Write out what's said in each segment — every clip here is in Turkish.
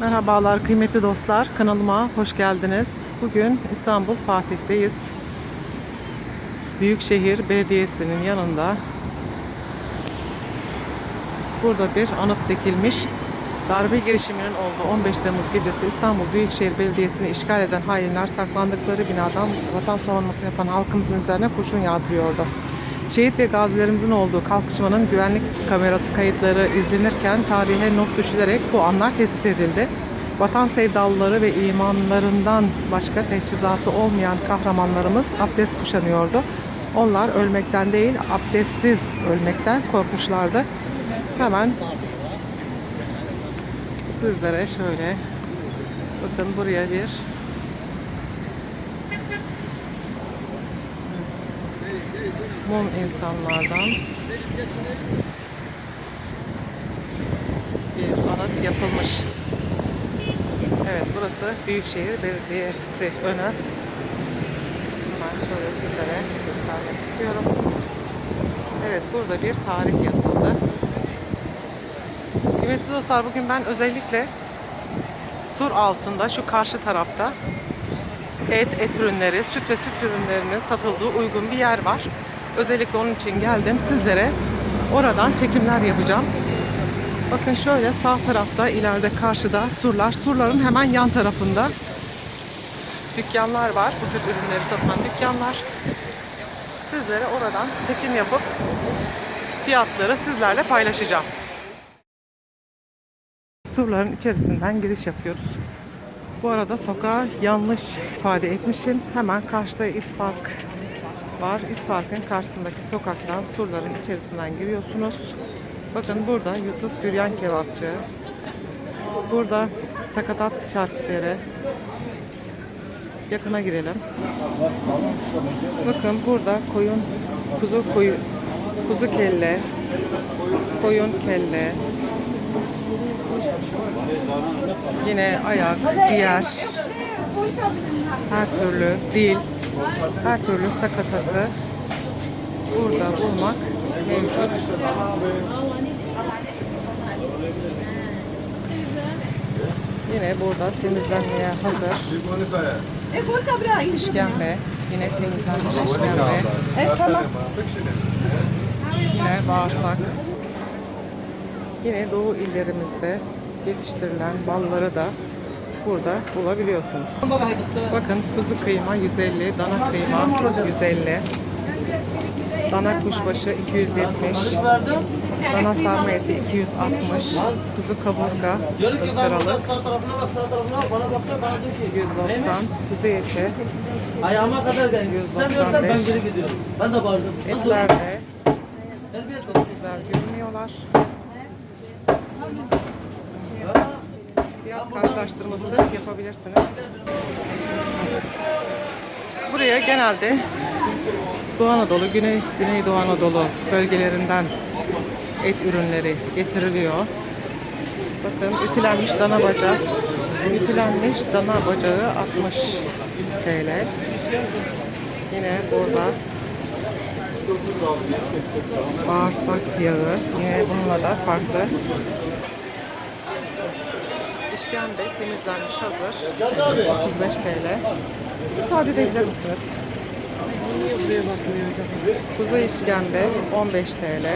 Merhabalar kıymetli dostlar. Kanalıma hoş geldiniz. Bugün İstanbul Fatih'teyiz. Büyükşehir Belediyesi'nin yanında burada bir anıt dikilmiş. Darbe girişiminin olduğu 15 Temmuz gecesi İstanbul Büyükşehir Belediyesi'ni işgal eden hainler saklandıkları binadan vatan savunması yapan halkımızın üzerine kurşun yağdırıyordu. Şehit ve gazilerimizin olduğu kalkışmanın güvenlik kamerası kayıtları izlenirken tarihe not düşülerek bu anlar tespit edildi. Vatan sevdalıları ve imanlarından başka teçhizatı olmayan kahramanlarımız abdest kuşanıyordu. Onlar ölmekten değil, abdestsiz ölmekten korkmuşlardı. Hemen sizlere şöyle bakın buraya bir mum insanlardan bir anıt yapılmış. Evet burası Büyükşehir Belediyesi önü. Hemen şöyle sizlere göstermek istiyorum. Evet burada bir tarih yazıldı. Kıymetli dostlar bugün ben özellikle sur altında şu karşı tarafta et, et ürünleri, süt ve süt ürünlerinin satıldığı uygun bir yer var. Özellikle onun için geldim. Sizlere oradan çekimler yapacağım. Bakın şöyle sağ tarafta ileride karşıda surlar. Surların hemen yan tarafında dükkanlar var. Bu tür ürünleri satan dükkanlar. Sizlere oradan çekim yapıp fiyatları sizlerle paylaşacağım. Surların içerisinden giriş yapıyoruz. Bu arada sokağa yanlış ifade etmişim. Hemen karşıda İspark var. İspark'ın karşısındaki sokaktan surların içerisinden giriyorsunuz. Bakın burada Yusuf Büryan Kebapçı. Burada Sakatat Şarküteri. Yakına girelim. Bakın burada koyun, kuzu koyu, kuzu kelle, koyun kelle, Yine ayak, ciğer, her türlü dil, her türlü sakatatı burada bulmak mevcut. Yine burada temizlenmeye hazır işkembe. Yine temizlenmiş işkembe. Yine bağırsak. Yine Doğu illerimizde yetiştirilen balları da burada bulabiliyorsunuz. Bakın kuzu kıyma 150, dana kıyma 150, dana kuşbaşı 270, dana sarma eti 260, kuzu kaburga ızgaralık Sağ tarafına bak, sağ tarafına bana bakıyor, bana diyor ki 190, kuzu eti, ayağıma kadar gel. İstemiyorsan ben geri gidiyorum. Ben de bağırdım. etler de çok güzel görünüyorlar. Karşılaştırması yapabilirsiniz. Buraya genelde Doğu Anadolu, Güney, Güneydoğu Anadolu bölgelerinden et ürünleri getiriliyor. Bakın ütülenmiş dana bacağı, ütülenmiş dana bacağı 60 TL. Yine burada bağırsak yağı, yine bununla da farklı İşkembe temizlenmiş hazır. 35 TL. Müsaade edebilir misiniz? Kuzu işkembe 15 TL.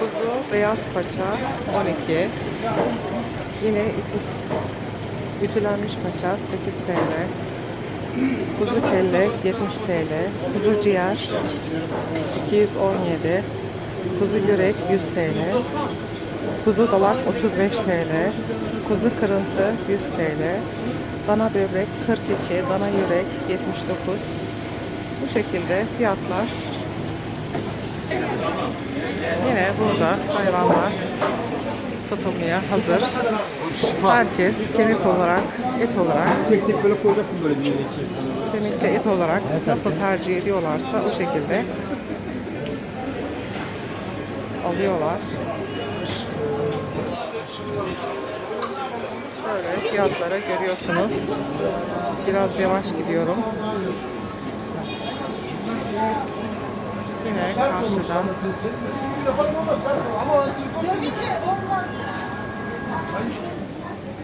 Kuzu beyaz paça 12. Yine ütü, ütülenmiş paça 8 TL. Kuzu kelle 70 TL. Kuzu ciğer 217. Kuzu yürek 100 TL. Kuzu dolap 35 TL. Kuzu kırıntı 100 TL. Dana böbrek 42, dana yürek 79. Bu şekilde fiyatlar. Yine burada hayvanlar satılmaya hazır. Herkes kemik olarak, et olarak, Tek tek böyle koyacaksın böyle bir yere kemikli et olarak nasıl tercih ediyorlarsa o şekilde alıyorlar. Şöyle fiyatları görüyorsunuz. Biraz yavaş gidiyorum. Yine karşıdan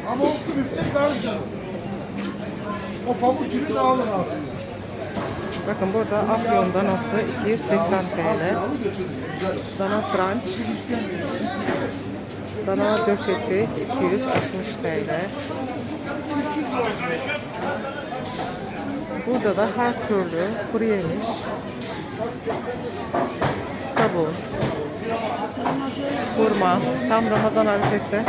Ama o büftek daha güzel. O pamuk gibi dağılır aslında. Bakın burada Afyon danası 280 TL. Dana French. Dana döşeti 260 TL. Burada da her türlü kuru yemiş, sabun, hurma, tam Ramazan arifesi.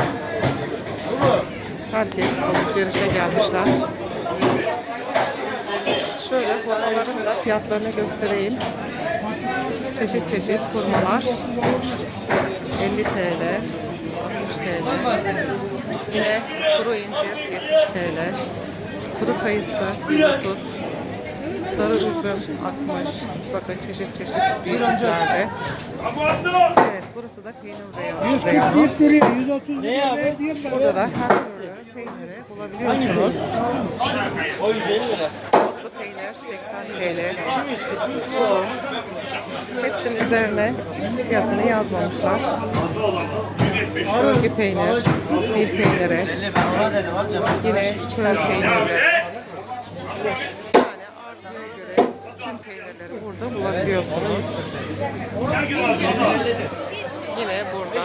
Herkes alışverişe gelmişler. Şöyle hurmaların da fiyatlarını göstereyim. Çeşit çeşit hurmalar. 50 TL, 60 TL. Yine kuru incir 70 TL. Kuru kayısı 130. Sarı üzüm 60. Bakın çeşit çeşit ürünlerde. Evet burası da peynir reyonu. 140 reyonu. deyip duruyor. 130 liraya ver diyorum ben. Burada da her türlü peyniri bulabiliyorsunuz. O 150 lira. Otlu peynir 80 TL. Bu. Hepsinin üzerine fiyatını yazmamışlar. Bölge peynir, dil peyniri, yine köy peyniri. Yani arzuya göre tüm peynirleri burada bulabiliyorsunuz. Yine burada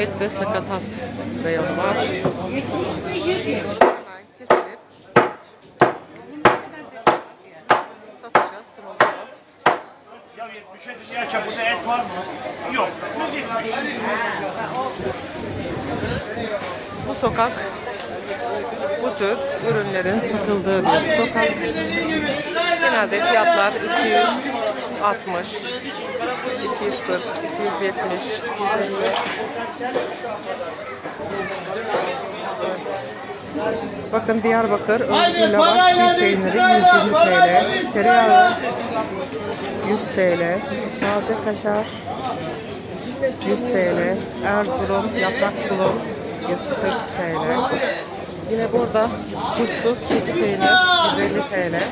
et ve sakatat reyonu var. Hemen kesilip satışa sunuluyor. Ya 70'e dünya çapında et var mı? Yok. 170. Bu sokak bu tür ürünlerin satıldığı bir sokak. Genelde fiyatlar 260, 240, 270, 250. Bakın Diyarbakır özgür lavaş bir peyniri 120 TL, tereyağı 100 TL, taze kaşar 100 TL. Erzurum yaprak tulum 140 TL. Yine burada tuzsuz keçi peynir 150 TL.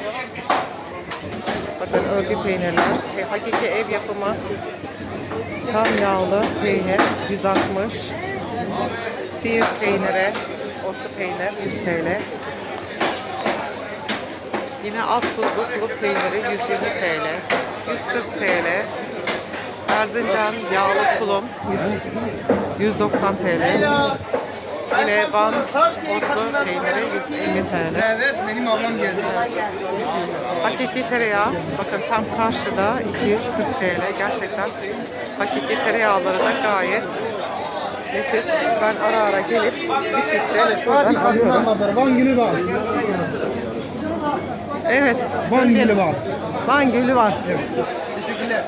Bakın örgü peynirler. E, hakiki ev yapımı tam yağlı peynir 160. Siirt peyniri, otlu peynir 100 TL. Yine az tuzlu kuluk peyniri 120 TL. 140 TL. Erzincan yağlı tulum 100 190 TL. Van otlu peyniri 150 TL. Evet benim ablam geldi. Hakiki tereyağı bakın tam karşıda 240 TL. Gerçekten hakiki tereyağları da gayet nefis. Ben ara ara gelip bittikçe buradan alıyorum. Van Gülü var. Evet. Van Gülü var. Van Gölü var. Evet. Teşekkürler.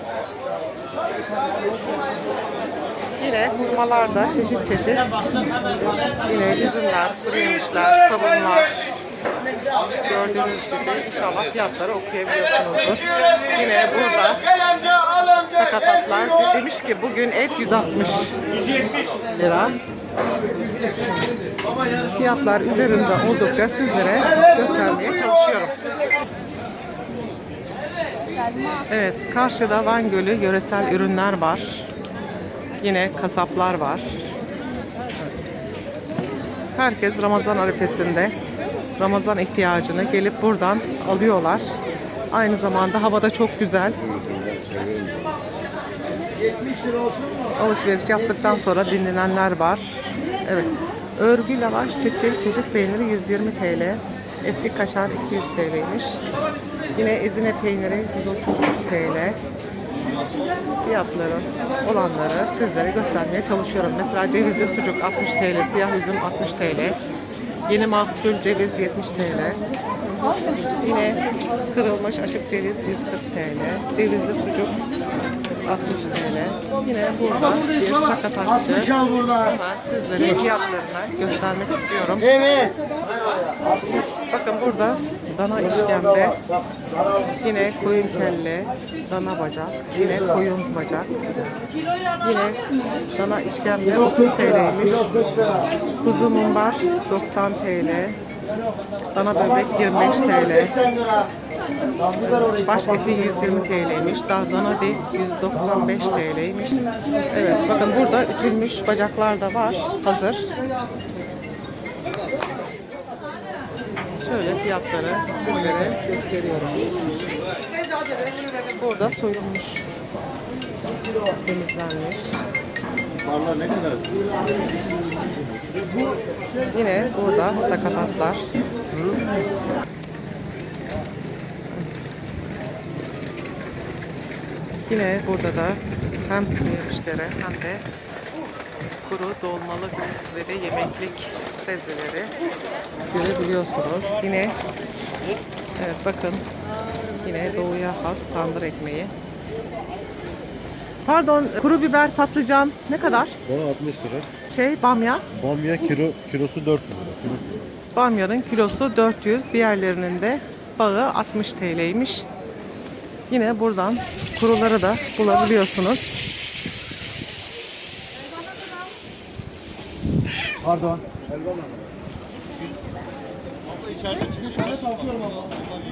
Yine hurmalarda çeşit çeşit. Yine üzümler, kuru yemişler, sabunlar. Gördüğünüz gibi inşallah fiyatları okuyabiliyorsunuzdur. Yine burada sakatatlar demiş ki bugün et 160 lira. Fiyatlar üzerinde oldukça sizlere göstermeye çalışıyorum. Evet, karşıda Van Gölü yöresel ürünler var. Yine kasaplar var. Herkes Ramazan arifesinde Ramazan ihtiyacını gelip buradan alıyorlar. Aynı zamanda havada çok güzel. Alışveriş yaptıktan sonra dinlenenler var. Evet. Örgü lavaş çeçil çeşit peyniri 120 TL. Eski kaşar 200 TL'ymiş. Yine ezine peyniri 130 TL fiyatları olanları sizlere göstermeye çalışıyorum. Mesela cevizli sucuk 60 TL, siyah üzüm 60 TL, yeni mahsul ceviz 70 TL, yine kırılmış açık ceviz 140 TL, cevizli sucuk 60 TL. Yine burada bir sakatatçı. Hemen sizlere fiyatlarını göstermek istiyorum. Evet. Bakın burada dana işkembe, yine koyun kelle, dana bacak, yine koyun bacak, yine dana işkembe 30 TL'ymiş, kuzu mumbar 90 TL, dana böbrek 25 TL, baş eti 120 TL'ymiş, da- dana dil 195 TL'ymiş. Evet bakın burada ütülmüş bacaklar da var, hazır. Şöyle fiyatları sizlere gösteriyorum. Burada soyulmuş. Temizlenmiş. Parlar ne kadar? Yine burada sakatatlar. Yine burada da hem yemişlere hem de kuru dolmalık ve de yemeklik sebzeleri görebiliyorsunuz. Yine evet bakın yine doğuya has tandır ekmeği. Pardon kuru biber patlıcan ne kadar? O 60 lira. Şey bamya. Bamya kilo kilosu 4 lira. Kilo. Bamyanın kilosu 400, diğerlerinin de bağı 60 TL'ymiş. Yine buradan kuruları da bulabiliyorsunuz. Pardon.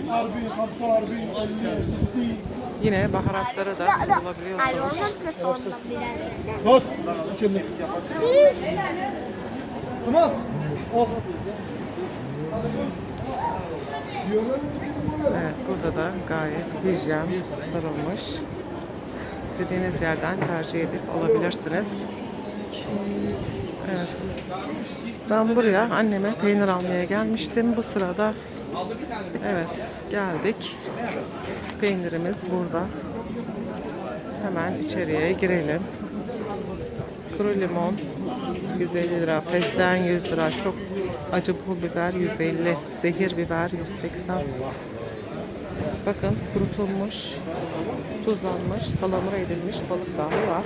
Harbi, kapsa harbi, 50, 60. Yine baharatları da bulabiliyorsunuz. Tut. Şimdi. Sıma. Oh. Evet, burada da gayet hijyen sarılmış. İstediğiniz yerden tercih edip alabilirsiniz. Evet. Ben buraya anneme peynir almaya gelmiştim. Bu sırada evet geldik. Peynirimiz burada. Hemen içeriye girelim. Kuru limon 150 lira, fesleğen 100 lira, çok acı pul biber 150, zehir biber 180. Bakın kurutulmuş, tuzlanmış, salamura edilmiş balık dahi var.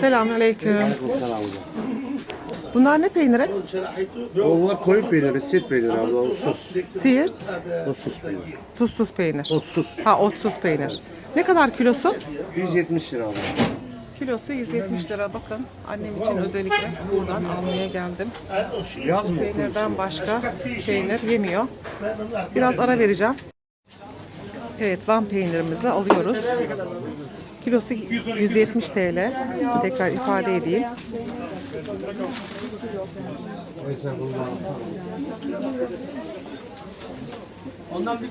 Selamünaleyküm. Bunlar ne peyniri? Onlar koyun peyniri, sit peyniri abla. O sus. Siirt, O sus peyniri. tuzsuz peynir. O sus. Ha otsuz peynir. Ne kadar kilosu? 170 lira abla. Kilosu 170 lira. Bakın annem için özellikle buradan almaya geldim. Yaz mı? Peynirden başka peynir yemiyor. Biraz ara vereceğim. Evet, Van peynirimizi alıyoruz. Kilosu 170 TL. Tekrar ifade edeyim.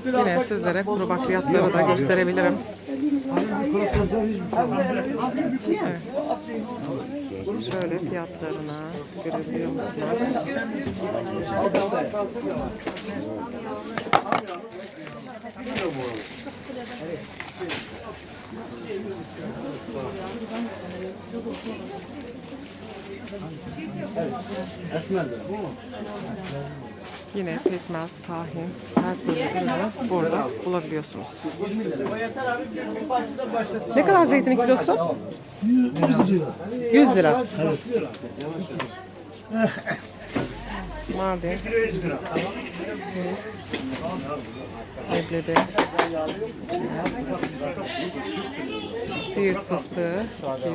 Yine sizlere kuru bakliyatları da gösterebilirim. Evet. Şöyle fiyatlarına görebiliyor musunuz? Yine pekmez, tahin, her türlü ürünü burada bulabiliyorsunuz. Ne kadar zeytinin kilosu? 100 lira. Mavi. Leblebi. Siirt fıstığı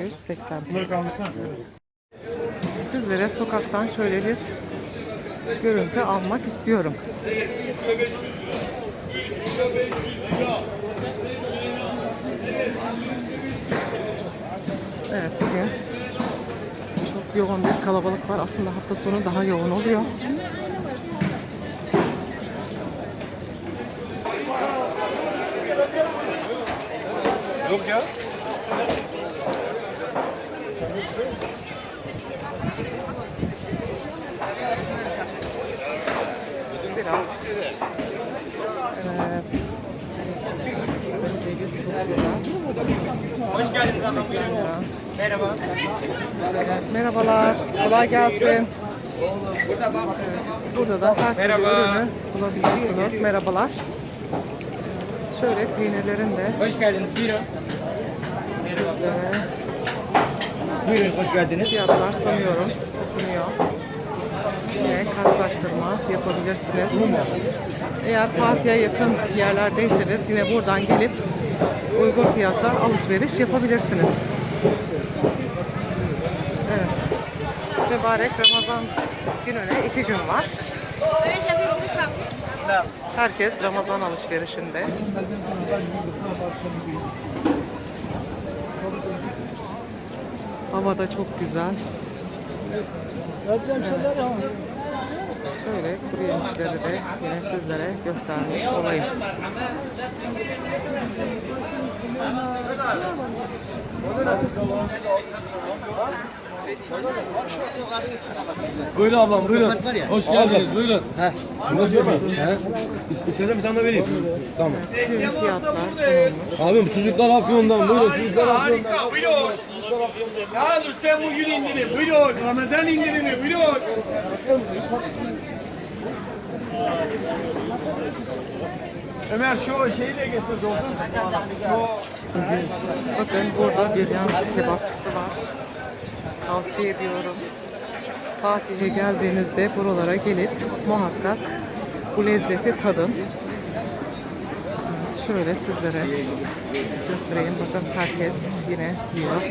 280 TL. Sizlere sokaktan şöyle bir görüntü almak istiyorum. Evet bugün yoğun bir kalabalık var. Aslında hafta sonu daha yoğun oluyor. Yok ya. Biraz. Evet. Hoş geldiniz. Merhaba. Merhabalar. Kolay gelsin. Burada da her türlü ürünü bulabiliyorsunuz. Merhabalar. Şöyle peynirlerin de Hoş geldiniz. Buyurun. sizlere Buyurun hoş geldiniz. fiyatlar sanıyorum okunuyor. Yine karşılaştırma yapabilirsiniz. Eğer Fatih'e yakın yerlerdeyseniz yine buradan gelip uygun fiyata alışveriş yapabilirsiniz. Mübarek Ramazan gününe iki gün var. Herkes Ramazan alışverişinde. Hava da çok güzel. Şöyle kuru yemişleri de yine sizlere göstermiş olayım. Buyurun ablam buyurun. Hoş geldiniz buyurun. He. He. İstesem bir tane de vereyim. Tamam. Abim sucuklar afyondan buyurun sucuklar afyondan. Harika, buyurun. Yağdır sen bugün indirin, buyurun. Ramazan indirini, buyurun. Ömer şu şeyi de getir dostum. Bakın burada bir yan kebapçısı var. Tavsiye ediyorum. Fatih'e geldiğinizde buralara gelip muhakkak bu lezzeti tadın. Şöyle sizlere göstereyim. Bakın herkes yine yiyor.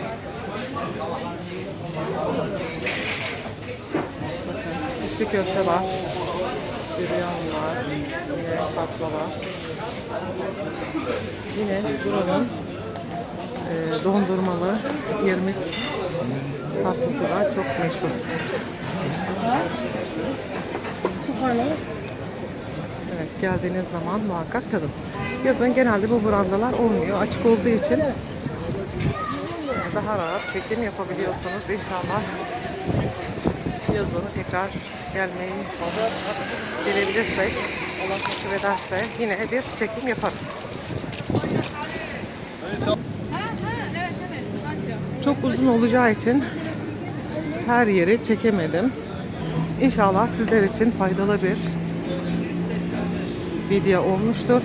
Bakın içli köfte var. Büryan var. Yine baklava. Yine buranın dondurmalı irmik tatlısı da çok meşhur. Evet geldiğiniz zaman muhakkak tadın. Yazın genelde bu brandalar olmuyor. Açık olduğu için daha rahat çekim yapabiliyorsunuz inşallah. Yazın tekrar gelmeyi gelebilirsek, Allah nasip ederse yine bir çekim yaparız. Çok uzun olacağı için her yeri çekemedim. İnşallah sizler için faydalı bir video olmuştur.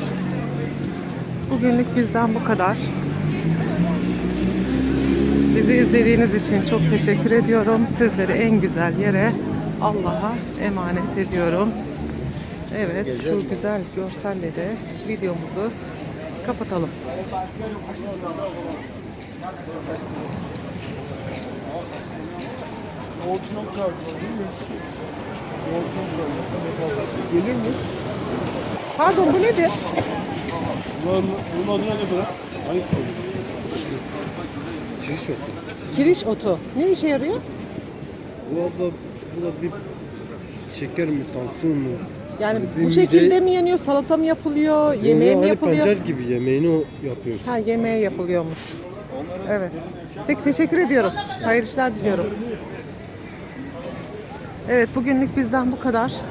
Bugünlük bizden bu kadar. Bizi izlediğiniz için çok teşekkür ediyorum. Sizleri en güzel yere Allah'a emanet ediyorum. Evet, şu güzel görselle de videomuzu kapatalım. Gelir mi? Pardon bu nedir? Bunun, bunun adı ne kadar? Hangisi? Şiş yok. Kiriş otu. Ne işe yarıyor? Bu abla, bu da bir şeker mi, tansiyon mu? Yani Bir bu mide- şekilde mi yeniyor? Salata mı yapılıyor? Yemeğe mi hani yapılıyor? pancar gibi yemeğini o yapıyor. Ha yemeğe yapılıyormuş. Evet. Peki teşekkür ediyorum. Hayırlı işler diliyorum. Evet bugünlük bizden bu kadar.